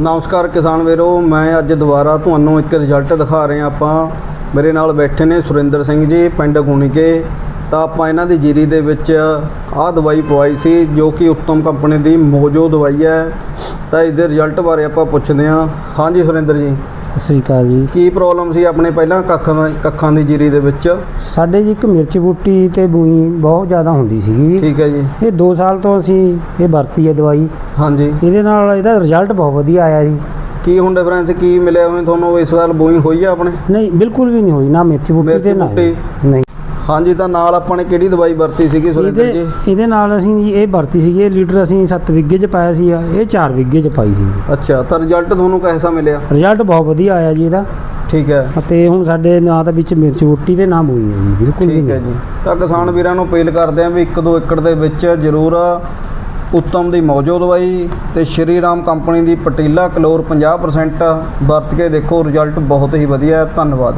ਨਮਸਕਾਰ ਕਿਸਾਨ ਵੀਰੋ, ਮੈਂ ਅੱਜ ਦੁਬਾਰਾ ਤੁਹਾਨੂੰ ਇੱਕ ਰਿਜ਼ਲਟ ਦਿਖਾ ਰਹੇ ਹਾਂ ਆਪਾਂ। ਮੇਰੇ ਨਾਲ ਬੈਠੇ ਨੇ ਸੁਰਿੰਦਰ ਸਿੰਘ ਜੀ, ਪਿੰਡ ਗੁਣੀਕੇ। ਤਾਂ ਆਪਾਂ ਇਹਨਾਂ ਦੀ ਜੀਰੀ ਦੇ ਵਿੱਚ ਆਹ ਦਵਾਈ ਪਵਾਈ ਸੀ, ਜੋ ਕਿ ਉੱਤਮ ਕੰਪਨੀ ਦੀ ਮੋਜੋ ਦਵਾਈ ਹੈ। ਤਾਂ ਇਸ ਦੇ ਰਿਜ਼ਲਟ ਬਾਰੇ ਆਪਾਂ ਪੁੱਛਦੇ ਹਾਂ। ਹਾਂਜੀ ਸੁਰਿੰਦਰ ਜੀ। ਸਤਿ ਸ੍ਰੀ ਅਕਾਲ ਜੀ। ਕੀ ਪ੍ਰੋਬਲਮ ਸੀ ਆਪਣੇ ਪਹਿਲਾਂ ਕੱਖਾਂ ਦਾ ਕੱਖਾਂ ਦੀ ਜੀਰੀ ਦੇ ਵਿੱਚ? ਸਾਡੇ ਜੀ ਇੱਕ ਮਿਰਚ ਬੂਟੀ ਤੇ ਬੂਈ ਬਹੁਤ ਜ਼ਿਆਦਾ ਹੁੰਦੀ ਸੀਗੀ। ਠੀਕ ਹੈ ਜੀ। ਇਹ 2 ਸਾਲ ਤੋਂ ਅਸੀਂ ਇਹ ਵਰਤੀ ਹੈ ਦਵਾਈ। ਹਾਂਜੀ। ਇਹਦੇ ਨਾਲ ਇਹਦਾ ਰਿਜ਼ਲਟ ਬਹੁਤ ਵਧੀਆ ਆਇਆ ਜੀ। ਕੀ ਹੁਣ ਡਿਫਰੈਂਸ ਕੀ ਮਿਲਿਆ ਹੋਵੇ ਤੁਹਾਨੂੰ ਇਸ ਵਾਰ ਬੋਈ ਹੋਈ ਆ ਆਪਣੇ? ਨਹੀਂ ਬਿਲਕੁਲ ਵੀ ਨਹੀਂ ਹੋਈ ਨਾ ਮਿਰਚ ਬੂਟੀ ਮਿਰਚ ਤੇ ਨਾ ਬੂਟੀ। ਨਹੀਂ। ਹਾਂਜੀ ਤਾਂ ਨਾਲ ਆਪਾਂ ਨੇ ਕਿਹੜੀ ਦਵਾਈ ਵਰਤੀ ਸੀਗੀ ਸੁਰਿੰਦਰ ਜੀ ਇਹਦੇ ਨਾਲ ਅਸੀਂ ਜੀ ਇਹ ਵਰਤੀ ਸੀਗੀ ਇਹ ਲੀਟਰ ਅਸੀਂ 7 ਵਿਗੇ ਚ ਪਾਇਆ ਸੀ ਇਹ 4 ਵਿਗੇ ਚ ਪਾਈ ਸੀ ਅੱਛਾ ਤਾਂ ਰਿਜ਼ਲਟ ਤੁਹਾਨੂੰ ਕਿਹਦਾ ਮਿਲਿਆ? ਰਿਜ਼ਲਟ ਬਹੁਤ ਵਧੀਆ ਆਇਆ ਜੀ ਇਹਦਾ। ਠੀਕ ਹੈ। ਅਤੇ ਹੁਣ ਸਾਡੇ ਨਾ ਤਾਂ ਵਿੱਚ ਮਿਰਚ ਬੂਟੀ ਤੇ ਨਾ ਬੂਈ ਹੈ ਜੀ ਬਿਲਕੁਲ ਠੀਕ ਹੈ ਜੀ। ਤਾਂ ਕਿਸਾਨ ਵੀਰਾਂ ਨੂੰ ਅਪੀਲ ਕਰਦੇ ਆਂ ਵੀ 1-2 ਏਕੜ ਦੇ ਵਿੱਚ ਜ਼ਰੂਰ ਉੱਤਮ ਦੀ ਮੌਜੋ ਦਵਾਈ ਤੇ ਸ਼੍ਰੀ ਰਾਮ ਕੰਪਨੀ ਦੀ ਪਟੀਲਾ ਕਲੋਰ 50% ਵਰਤ ਕੇ ਦੇਖੋ ਰਿਜ਼ਲਟ ਬਹੁਤ ਹੀ ਵਧੀਆ ਹੈ। ਧੰਨਵਾਦ।